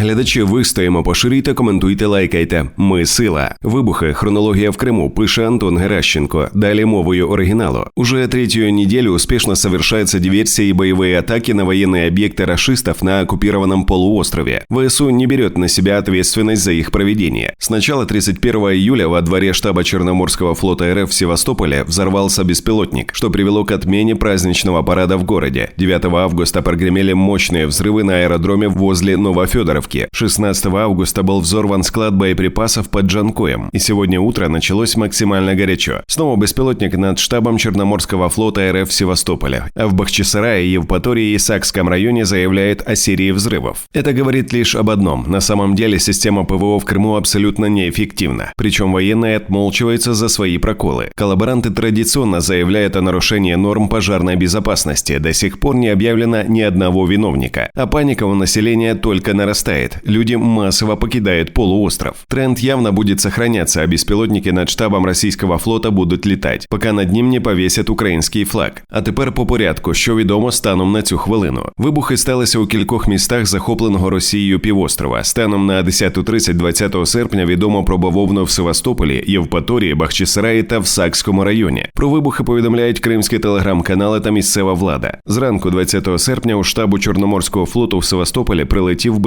Глядачі, вистоїмо, поширюйте, коментуйте, лайкайте. Ми сила. Вибухи. Хронологія в Криму. Пише Антон Геращенко. Далі мовою оригіналу. Уже третью неделю успешно совершаются диверсии и боевые атаки на военные объекты расистов на оккупированном полуострове. ВСУ не берет на себя ответственность за их проведение. С начала 31 июля во дворе штаба Черноморского флота РФ в Севастополе взорвался беспилотник, что привело к отмене праздничного парада в городе. 9 августа прогремели мощные взрывы на аэродроме возле Новофедоровки. 16 августа был взорван склад боеприпасов под Джанкоем. И сегодня утро началось максимально горячо. Снова беспилотник над штабом Черноморского флота РФ в Севастополе. А в Бахчисарае, Евпатории и Сакском районе заявляют о серии взрывов. Это говорит лишь об одном. На самом деле система ПВО в Крыму абсолютно неэффективна. Причем военные отмолчиваются за свои проколы. Коллаборанты традиционно заявляют о нарушении норм пожарной безопасности. До сих пор не объявлено ни одного виновника. А паника у населения только нарастает. Люди массово покидают полуостров. Тренд явно будет сохраняться, а беспилотники над штабом російського флота будуть літати, поки над ним не повісять український флаг. А тепер по порядку, що відомо станом на цю хвилину. Вибухи сталися у кількох містах захопленого Росією півострова. Станом на 10.30 20 серпня відомо про бавовну в Севастополі, Євпаторії, Бахчисараї та в Сакському районі. Про вибухи повідомляють кримські телеграм-канали та місцева влада. Зранку 20 серпня у штабу Чорноморського флоту в Севастополі прилетів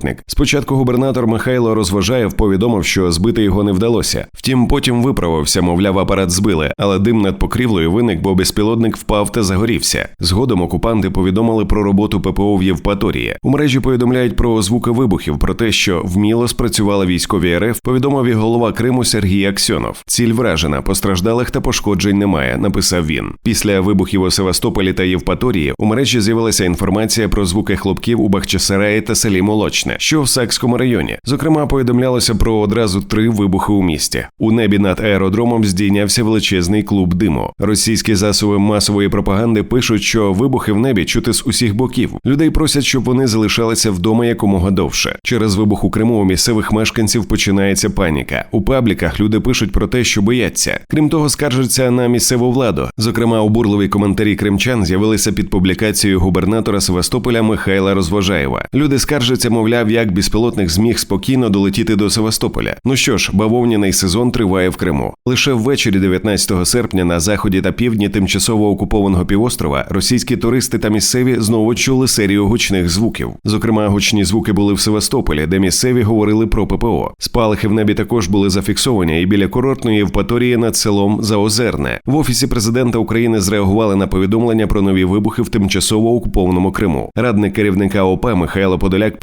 безпілотник. Спочатку губернатор Михайло Розважаєв повідомив, що збити його не вдалося. Втім, потім виправився, мовляв, апарат збили, але дим над покрівлею виник, бо безпілотник впав та загорівся. Згодом окупанти повідомили про роботу ППО в Євпаторії. У мережі повідомляють про звуки вибухів, про те, що вміло спрацювали військові РФ. Повідомив і голова Криму Сергій Аксьонов. Ціль вражена, постраждалих та пошкоджень немає. Написав він. Після вибухів у Севастополі та Євпаторії у мережі з'явилася інформація про звуки хлопків у Бахчисараї та селі Молочне, що в Сакському районі. Зокрема, повідомлялося про одразу три вибухи у місті. У небі над аеродромом здійнявся величезний клуб диму. Російські засоби масової пропаганди пишуть, що вибухи в небі чути з усіх боків. Людей просять, щоб вони залишалися вдома якомога довше. Через вибух у Криму у місцевих мешканців починається паніка. У пабліках люди пишуть про те, що бояться. Крім того, скаржаться на місцеву владу. Зокрема, обурливі коментарі кримчан з'явилися під публікацією губернатора Севастополя Михайла Розважаєва. Люди скаржаться, мовляв, як безпілотник зміг спокійно долетіти до Севастополя. Ну що ж, бавовняний сезон триває в Криму. Лише ввечері 19 серпня на заході та півдні тимчасово окупованого півострова російські туристи та місцеві знову чули серію гучних звуків. Зокрема, гучні звуки були в Севастополі, де місцеві говорили про ППО. Спалахи в небі також були зафіксовані і біля курортної Євпаторії над селом Заозерне. В офісі президента України зреагували на повідомлення про нові вибухи в тимчасово окупованому Криму. Радник керівника ОП Михайло Подоляк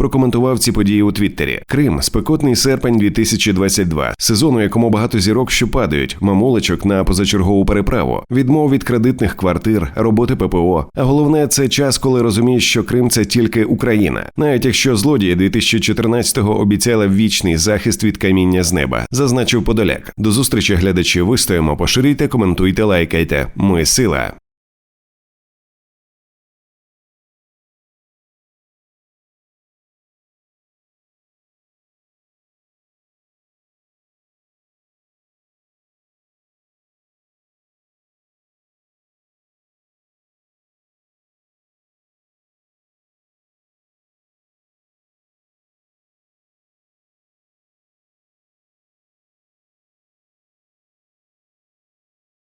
прокоментував ці події у Твіттері. Крим спекотний серпень 2022. сезон, у якому багато зірок, що падають, мамулечок на позачергову переправу, відмов від кредитних квартир, роботи ППО. А головне, це час, коли розумієш, що Крим це тільки Україна, навіть якщо злодії 2014-го обіцяли вічний захист від каміння з неба, зазначив Подоляк. До зустрічі глядачі вистоїмо, поширюйте, коментуйте, лайкайте. Ми сила.